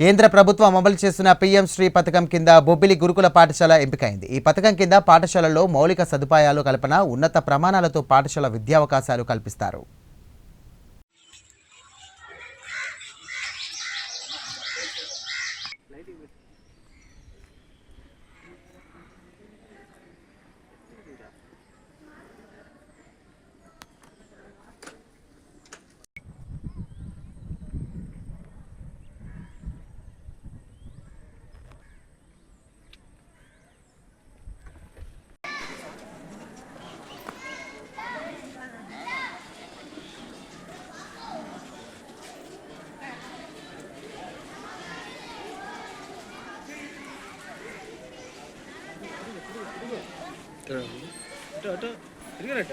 కేంద్ర ప్రభుత్వం అమలు చేస్తున్న పీఎం శ్రీ పథకం కింద బొబ్బిలి గురుకుల పాఠశాల ఎంపికైంది. ఈ పథకం కింద పాఠశాలల్లో మౌలిక సదుపాయాలు కల్పన ఉన్నత ప్రమాణాలతో పాఠశాల విద్యావకాశాలు కల్పిస్తారు. అటు అటు తిరిగారట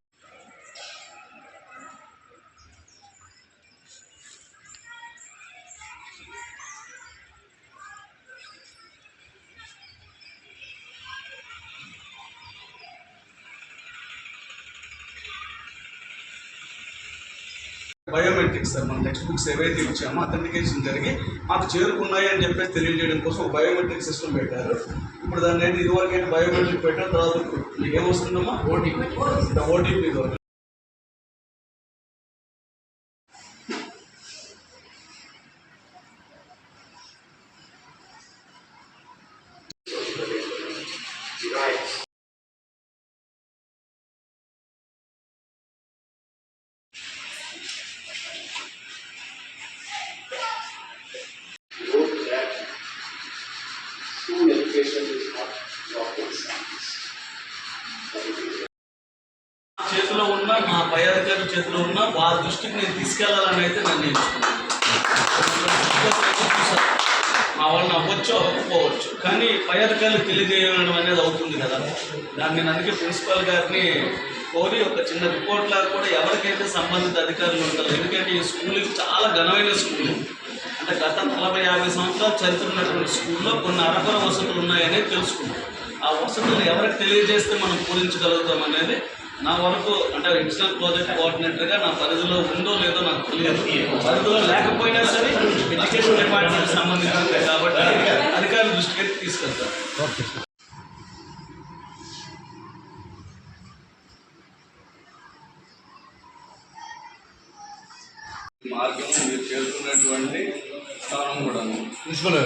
బయోమెట్రిక్స్ సార్ మన టెక్స్ట్ బుక్స్ ఏవైతే ఇచ్చామో అథెంటికేషన్ జరిగి మాకు చేరుకున్నాయి అని చెప్పేసి తెలియజేయడం కోసం ఒక బయోమెట్రిక్ సిస్టమ్ పెట్టారు. ఇప్పుడు దాన్ని అయితే ఇదివరకు అయితే బయోమెట్రిక్ పెట్టారు తర్వాత ఏమొస్తుందమ్మా ఓటీపీ ఓటీపీ ద్వారా. చేతిలో ఉన్న మా పై అధికారుల చేతిలో ఉన్న వారి దృష్టికి నేను తీసుకెళ్ళాలని అయితే నన్ను ఎంచుకున్నాను మా వాళ్ళని అవ్వచ్చో అవ్వకపోవచ్చు. కానీ పై అధికారులు తెలియజేయడం అనేది అవుతుంది కదా. దాన్ని నేను అందుకే ప్రిన్సిపల్ గారిని కోరి ఒక చిన్న రిపోర్ట్ లాగా కూడా ఎవరికైతే సంబంధిత అధికారులు ఉంటారు ఎందుకంటే ఈ స్కూల్ చాలా ఘనమైన స్కూల్. అంటే గత నలభై యాభై సంవత్సరాలు చరిత్ర ఉన్నటువంటి స్కూల్లో కొన్ని అరకొర వసతులు ఉన్నాయనేది తెలుసుకున్నాం ఆ వసతులు ఎవరికి తెలియజేస్తే మనం పూరించగలుగుతాం అనేది నా వరకు అంటే ఎడిషనల్ ప్రాజెక్ట్ కోఆర్డినేటర్గా నా పరిధిలో ఉందో లేదో నాకు తెలియదు. పరిధిలో లేకపోయినా సరే ఎడ్యుకేషన్ డిపార్ట్మెంట్ సంబంధించింది కాబట్టి అధికారుల దృష్టికి తీసుకెళ్తాను మార్గం మీరు చేరుకున్నటువంటి స్థానం కూడా ప్రిన్సిపల్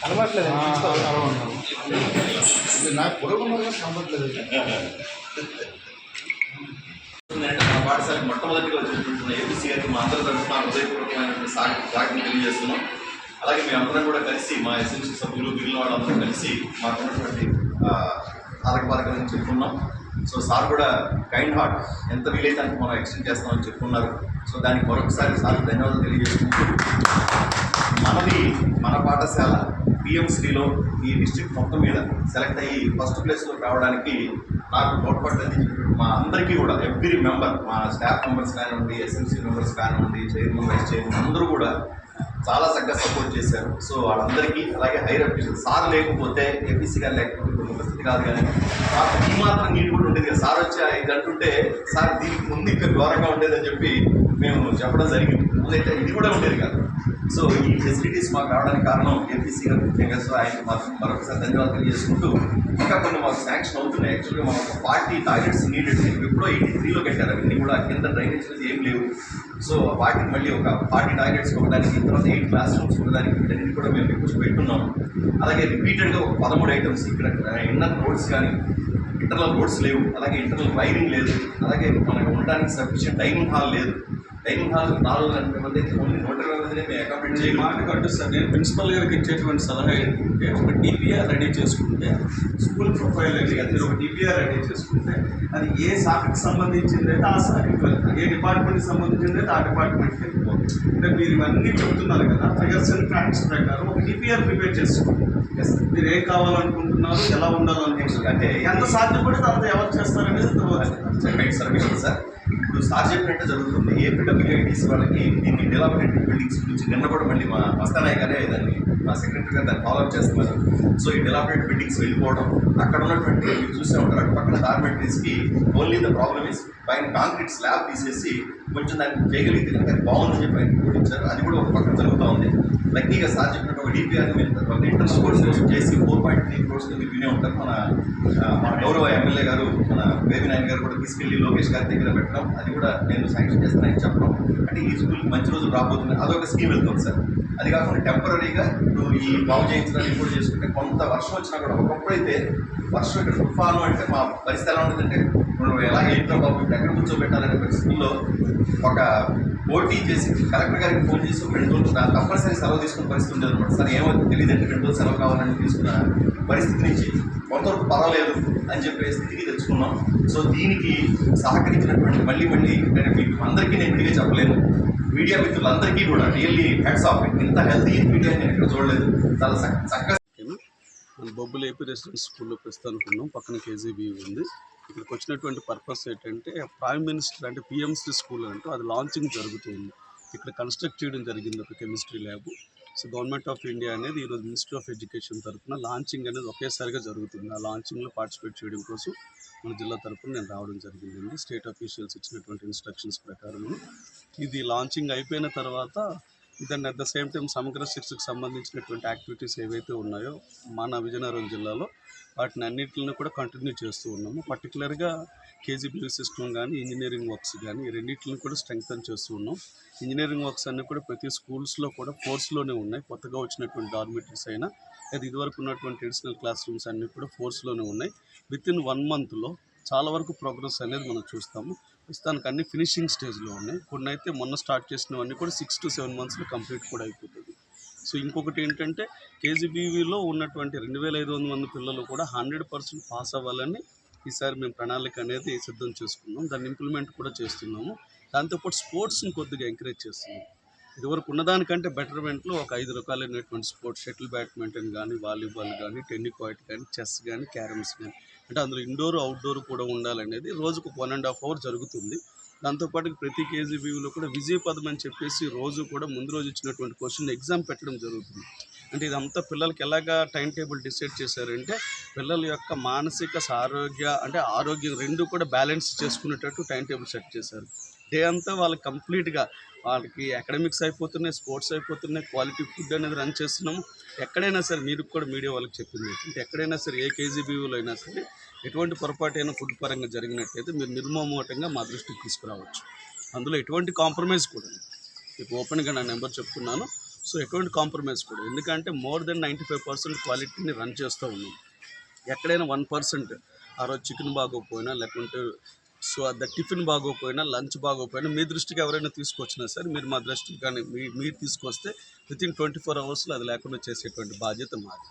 కనబడట్లేదు నాకు ఏంటంటే మన పాఠశాలకు మొట్టమొదటిగా వచ్చినటువంటి ఏబీసీ గారికి మా అందరి తరఫున హృదయపూర్వకమైనటువంటి స్వాగతం తెలియజేస్తున్నాం. అలాగే మీ అందరం కూడా కలిసి మా ఎస్ఎంసీ సభ్యులు మిగిలిన వాళ్ళందరం కలిసి మాకు ఉన్నటువంటి ఆరకపారకం నుంచి చెప్పుకున్నాం. సో సార్ కూడా కైండ్ హార్ట్ ఎంత వీలైతే మనం ఎక్స్టెండ్ చేస్తామని చెప్పుకున్నారు. సో దానికి మరొకసారి సార్ ధన్యవాదాలు తెలియజేసుకుంటూ మనది మన పాఠశాల పిఎంశ్రీలో ఈ డిస్ట్రిక్ట్ మొత్తం మీద సెలెక్ట్ అయ్యి ఫస్ట్ ప్లేస్లో రావడానికి నాకు తోడ్పడ్డది. మా అందరికీ కూడా ఎవ్రీ మెంబర్ మా స్టాఫ్ మెంబర్స్ కానివ్వండి ఎస్ఎంసీ మెంబర్స్ కానివ్వండి చైర్మన్ వైస్ చైర్మన్ అందరూ కూడా చాలా చక్కగా సపోర్ట్ చేశారు. సో వాళ్ళందరికీ అలాగే హైర్ అఫీషియల్ సార్ లేకపోతే ఏపీసీ గారు లేకపోతే కొన్ని పరిస్థితి కాదు కానీ మాకు ఈ మాత్రం నీళ్ళు కూడా ఉండేది కదా. సార్ వచ్చి ఐదు అంటుంటే సార్ దీనికి ముందు ఇంకా ఘోరంగా ఉండేదని చెప్పి మేము చెప్పడం జరిగింది. ముందైతే ఇది కూడా ఉండేది కాదు. సో ఈ ఫెసిలిటీస్ మాకు రావడానికి కారణం ఏపీసీ గారు ముఖ్యంగా. సో ఆయన మాకు మరొకసారి ధన్యవాదాలు తెలియజేసుకుంటూ ఇంకా కొన్ని మాకు శాంక్షన్ అవుతున్నాయి. యాక్చువల్గా మాకు ఒక ఫార్టీ టాయిలెట్స్ నీడెడ్ ఎప్పుడో ఎయిటీ త్రీలో కట్టారు. అవన్నీ కూడా కింద డ్రైనేజ్ ఏం లేవు. సో వాటికి మళ్ళీ ఒక ఫార్టీ టాయిలెట్స్ కొనడానికి తర్వాత ఎయిట్ క్లాస్ రూమ్స్ ఒకదానికి వీటన్నిటి కూడా మేము రిక్వెస్ట్ పెట్టున్నాం. అలాగే రిపీటెడ్గా ఒక పదమూడు ఐటమ్స్ ఇక్కడ ఇన్నర్ రోడ్స్ కానీ ఇంటర్నల్ రోడ్స్ లేవు. అలాగే ఇంటర్నల్ వైరింగ్ లేదు. అలాగే మనకు ఉండడానికి సఫిషియంట్ డైనింగ్ హాల్ లేదు. డైనింగ్ హాల్ నాలుగు వందల మంది అయితే ఓన్లీ ఇరవై మందిని మేము అకామిడేట్ చేయగలం మాట కట్టు సార్ నేను ప్రిన్సిపల్ గారికి ఇచ్చేటువంటి సలహా ఏంటంటే ఒక డిపిఆర్ రెడీ చేసుకుంటే స్కూల్ ప్రొఫైల్ అనేది అది ఒక డిపిఆర్ రెడీ చేసుకుంటే అది ఏ శాఖకి సంబంధించింది అయితే ఆ శాఖకి వెళ్తాం. ఏ డిపార్ట్మెంట్కి సంబంధించింది అయితే ఆ డిపార్ట్మెంట్కి వెళ్ళిపోతుంది అంటే మీరు ఇవన్నీ చెప్తున్నారు కదా ట్రిగర్స్ అండ్ ఫ్యాక్ట్స్ ప్రకారం ఒక డిపిఆర్ ప్రిపేర్ చేసుకోండి మీరు ఏం కావాలనుకుంటున్నారు ఎలా ఉండాలనుకుంటున్నారు అంటే ఎంత సాధ్యపడితే అంత ఎవరు చేస్తారనేది తర్వాత చెప్పండి సార్ ఇప్పుడు సార్ చెప్పినట్టు జరుగుతుంది. ఏపీడబ్ల్యూఐటీసీ వాళ్ళకి దీన్ని డెవలప్మెంట్ బిల్డింగ్స్ గురించి నిన్న కూడా మళ్ళీ మా మస్తానాయ్ గారే దాన్ని మా సెక్రటరీ గారు దాన్ని ఫాలో అప్ చేస్తున్నారు. సో ఈ డెవలప్మెంట్ బిల్డింగ్స్ వెళ్ళిపోవడం అక్కడ ఉన్నటువంటి మీరు చూసే ఉంటారు అక్కడ పక్కన డార్మెంటరీస్కి ఓన్లీ ద ప్రాబ్లమ్ ఇస్ పైన కాంక్రీట్ స్లాబ్ తీసేసి కొంచెం దాన్ని చేయగలిగితే కనుక అది బాగుందని చెప్పి ఆయన కూడించారు అది కూడా ఒక పక్కన జరుగుతూ ఉంది. లక్కీగా సార్ చెప్పినట్టు ఒక డిపిఆర్ ఒక ఇంటర్ కోర్స్ చేసి ఫోర్ పాయింట్ త్రీ క్రోర్స్ మీరు వినే ఉంటారు. మన మన గౌరవ ఎమ్మెల్యే గారు మన బేబీ నాయన్ గారు కూడా తీసుకెళ్ళి లోకేష్ గారి దగ్గర పెట్టడం. అది కూడా నేను శాంక్షన్ చేస్తానని చెప్పడం. అంటే ఈ స్కూల్కి మంచి రోజు రాబోతుంది అదొక స్కీమ్ వెళ్తుంది సార్. అది కాకుండా టెంపరీగా ఇప్పుడు ఈ బాగు చేయించడానికి కూడా చేసుకుంటే కొంత వర్షం వచ్చినా కూడా ఒకప్పుడైతే వర్షం ఇక్కడ తుఫాను అంటే మా పరిస్థితి ఎలా ఉంటుందంటే మనం ఎలా ఏంటో బాబు ఎక్కడ కూర్చోబెట్టాలనే పరిస్థితుల్లో ఒక పోటీ చేసి కలెక్టర్ గారికి ఫోన్ చేసి రెండు రోజులు తప్పనిసరి సెలవు తీసుకున్న పరిస్థితి ఉండేది అనమాట సార్ ఏమవుతుంది తెలియదు అంటే రెండు రోజులు సెలవు కావాలని తీసుకున్న పరిస్థితి నుంచి కొంతవరకు పర్వాలేదు అని చెప్పే స్థితికి తెచ్చుకున్నాం. సో దీనికి సహకరించినటువంటి మళ్ళీ మళ్ళీ నేను మీకు అందరికీ నేను విడిగా చెప్పలేను. మీడియా మిత్రులందరికీ కూడా రియల్లీ హ్యాట్స్ ఆఫ్ ఇంత హెల్తీ మీడియా నేను ఇక్కడ చూడలేదు. చాలా చక్కగా బొబ్బులు ఏపీ రెసిడెన్స్ స్కూల్లో ప్రస్తుతానికి ఉన్నాం పక్కన కేజీబీ ఉంది. ఇక్కడికి వచ్చినటువంటి పర్పస్ ఏంటంటే ప్రైమ్ మినిస్టర్ అంటే పిఎంసీ స్కూల్ అంటూ అది లాంచింగ్ జరుగుతుంది. ఇక్కడ కన్స్ట్రక్ట్ చేయడం జరిగింది ఒక chemistry lab. So government of India అనేది ఈరోజు మినిస్ట్రీ ఆఫ్ ఎడ్యుకేషన్ తరఫున లాంచింగ్ అనేది ఒకేసారిగా జరుగుతుంది. ఆ లాంచింగ్లో పార్టిసిపేట్ చేయడం కోసం మన జిల్లా తరఫున నేను రావడం జరిగిందండి. స్టేట్ అఫీషియల్స్ ఇచ్చినటువంటి ఇన్స్ట్రక్షన్స్ ప్రకారం ఇది లాంచింగ్ అయిపోయిన తర్వాత దాన్ని అట్ ద సేమ్ టైం సమగ్ర శిక్షకు సంబంధించినటువంటి యాక్టివిటీస్ ఏవైతే ఉన్నాయో మన విజయనగరం జిల్లాలో వాటిని అన్నింటిని కూడా కంటిన్యూ చేస్తూ ఉన్నాము. పర్టికులర్గా కేజీబీ సిస్టమ్ కానీ ఇంజనీరింగ్ వర్క్స్ కానీ ఈ రెండింటిని కూడా స్ట్రెంగ్తన్ చేస్తూ ఉన్నాం. ఇంజనీరింగ్ వర్క్స్ అన్నీ కూడా ప్రతి స్కూల్స్లో కూడా ఫోర్స్లోనే ఉన్నాయి. కొత్తగా వచ్చినటువంటి డార్మెటరీస్ అయినా లేదా ఇదివరకు ఉన్నటువంటి ట్రెడిషనల్ క్లాస్ రూమ్స్ అన్నీ కూడా ఫోర్స్లోనే ఉన్నాయి. విత్ ఇన్ వన్ మంత్లో చాలా వరకు ప్రోగ్రెస్ అనేది మనం చూస్తాము. ప్రస్తుతానికి అన్ని ఫినిషింగ్ స్టేజ్లో ఉన్నాయి. కొన్ని అయితే మొన్న స్టార్ట్ చేసినవన్నీ కూడా సిక్స్ టు సెవెన్ మంత్స్లో కంప్లీట్ కూడా అయిపోతుంది సో ఇంకొకటి ఏంటంటే కేజీబీవీలో ఉన్నటువంటి రెండు వేల ఐదు వందల మంది పిల్లలు కూడా హండ్రెడ్ పర్సెంట్ పాస్ అవ్వాలని ఈసారి మేము ప్రణాళిక అనేది సిద్ధం చేసుకున్నాం. దాన్ని ఇంప్లిమెంట్ కూడా చేస్తున్నాము. దాంతోపాటు స్పోర్ట్స్ని కొద్దిగా ఎంకరేజ్ చేస్తున్నాం. ఇదివరకు ఉన్నదానికంటే బెటర్మెంట్లో ఒక ఐదు రకాలైనటువంటి స్పోర్ట్స్ షటిల్ బ్యాడ్మింటన్ కానీ వాలీబాల్ కానీ టెన్నికాయిట్ కానీ చెస్ కానీ క్యారమ్స్ కానీ అంటే అందులో ఇండోర్ అవుట్డోర్ కూడా ఉండాలనేది రోజుకు వన్ అండ్ హాఫ్ అవర్ జరుగుతుంది. దాంతోపాటు ప్రతి కేజీబీలో కూడా విజయ పదం అని చెప్పేసి రోజు కూడా ముందు రోజు ఇచ్చినటువంటి క్వశ్చన్ ఎగ్జామ్ పెట్టడం జరుగుతుంది. అంటే ఇదంతా పిల్లలకి ఎలాగా టైం టేబుల్ డిసైడ్ చేశారంటే పిల్లల యొక్క మానసిక ఆరోగ్య అంటే ఆరోగ్యం రెండు కూడా బ్యాలెన్స్ చేసుకునేటట్టు టైం టేబుల్ సెట్ చేశారు. డే అంతా వాళ్ళు కంప్లీట్గా వాళ్ళకి అకాడమిక్స్ అయిపోతున్నాయి స్పోర్ట్స్ అయిపోతున్నాయి క్వాలిటీ ఫుడ్ అనేది రన్ చేస్తున్నాము. ఎక్కడైనా సరే మీరు కూడా మీడియా వాళ్ళకి చెప్పింది అంటే ఎక్కడైనా సరే ఏ కేజీబీలో అయినా సరే ఎటువంటి పొరపాటైనా ఫుడ్ పరంగా జరిగినట్లయితే మీరు నిర్మమూటంగా మా దృష్టికి తీసుకురావచ్చు. అందులో ఎటువంటి కాంప్రమైజ్ కూడా మీకు ఓపెన్గా నా నెంబర్ చెప్తున్నాను. సో ఎటువంటి కాంప్రమైజ్ కూడా ఎందుకంటే more than ninety five percent క్వాలిటీని రన్ చేస్తూ ఉన్నాం. ఎక్కడైనా వన్ పర్సెంట్ ఆ రోజు చికెన్ బాగోకపోయినా లేకుంటే సో ద టిఫిన్ బాగోకపోయినా లంచ్ బాగోకపోయినా మీ దృష్టికి ఎవరైనా తీసుకొచ్చినా సరే మీరు మా దృష్టికి కానీ మీ మీరు తీసుకొస్తే విత్ ఇన్ ట్వంటీ ఫోర్ అవర్స్లో అది లేకుండా చేసేటువంటి బాధ్యత మాది.